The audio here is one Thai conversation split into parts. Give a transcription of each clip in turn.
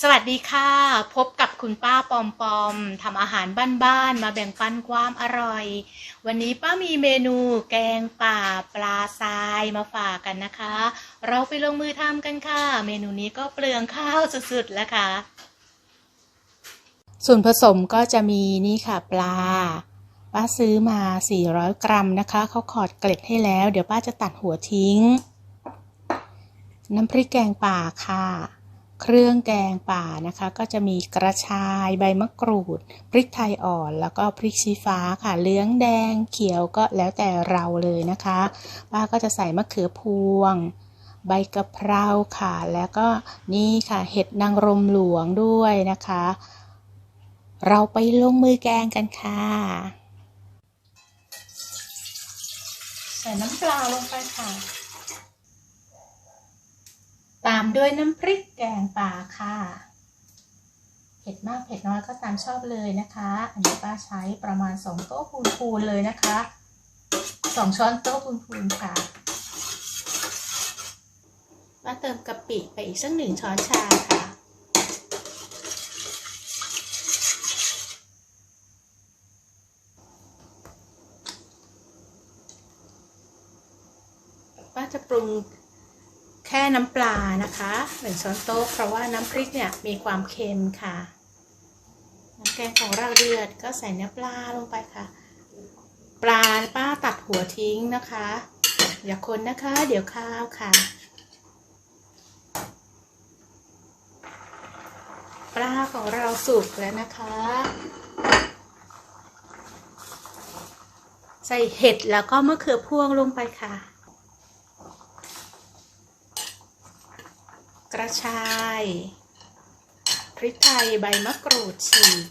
สวัสดีค่ะ พบกับคุณป้าปอมปอมทำอาหารบ้านๆมาแบ่งปันความอร่อย วันนี้ป้ามีเมนูแกงป่าปลาทรายมาฝากกันนะคะ เราไปลงมือทำกันค่ะ เมนูนี้ก็เปลืองข้าวสุดๆแล้วค่ะ ส่วนผสมก็จะมีนี่ค่ะปลา ป้าซื้อมา 400 กรัมนะคะเขาขอดเกล็ดให้แล้ว เดี๋ยวป้าจะตัดหัวทิ้ง น้ำพริกแกงป่าค่ะ เครื่องแกงป่านะคะ ก็จะมีกระชายใบมะกรูด พริกไทยอ่อน แล้วก็พริกชี้ฟ้าค่ะเหลืองแดงเขียวก็แล้วแต่เราเลยนะคะป้าก็จะใส่มะเขือพวง ใบกะเพราค่ะ แล้วก็นี่ค่ะเห็ดนางรมหลวงด้วยนะคะ เราไปลงมือแกงกันค่ะ ใส่น้ำปลาลงไปค่ะ ด้วยน้ำพริกแกงป่าค่ะ เผ็ดมากเผ็ดน้อยก็ตามชอบเลยนะคะ อันนี้ป้าใช้ประมาณสองโต๊ะพูนๆเลยนะคะสองช้อนโต๊ะพูนๆค่ะป้าเติมกะปิไปอีกสักหนึ่งช้อนชาค่ะ ป้าจะปรุง ค่น้ำปลานะคะหนึ่งช้อนโต๊ะเพราะว่าน้ำพริกเนี่ยมีความเค็มค่ะน้ำแกงของเราเดือดก็ใส่เนื้อปลาลงไปค่ะ ปลาป้าตัดหัวทิ้งนะคะ อย่าคนนะคะ เดี๋ยวข้าวค่ะ ปลาของเราสุกแล้วนะคะ ใส่เห็ดแล้วก็มะเขือพวงลงไปค่ะ กระชาย พริกไทยใบมะกรูดฉีก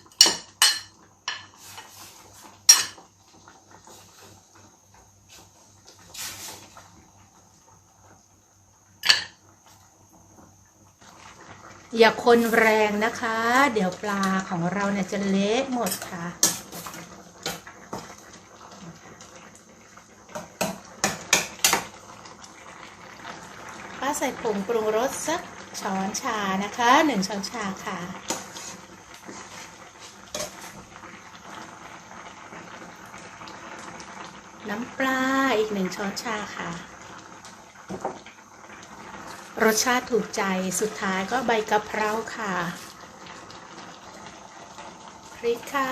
อย่าคนแรงนะคะ เดี๋ยวปลาของเราเนี่ยจะเละหมดค่ะ ป้าใส่ผงปรุงรสสักช้อนชานะคะหนึ่งช้อนชาค่ะ น้ำปลาอีกหนึ่งช้อนชาค่ะ รสชาติถูกใจสุดท้ายก็ใบกะเพราค่ะพริกค่ะ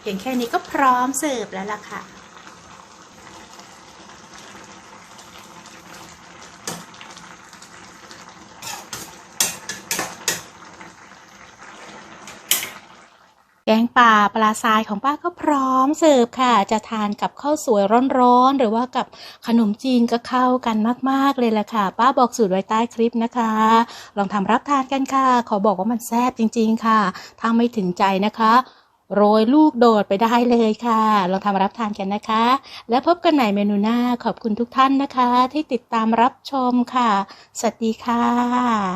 เพียงแค่นี้ก็พร้อมเสิร์ฟแล้วล่ะค่ะ แกงป่าปลาทรายของป้าก็พร้อมเสิร์ฟค่ะ จะทานกับข้าวสวยร้อนๆ หรือว่ากับขนมจีนก็เข้ากันมากๆเลยแหละค่ะ ป้าบอกสูตรไว้ใต้คลิปนะคะ ลองทำรับทานกันค่ะ ขอบอกว่ามันแซ่บจริง ๆ ค่ะถ้าไม่ถึงใจนะคะ โรยลูกโดดไปได้เลยค่ะ ลองทำรับทานกันนะคะ แล้วพบกันใหม่เมนูหน้าขอบคุณทุกท่านนะคะ ที่ติดตามรับชมค่ะ สวัสดีค่ะ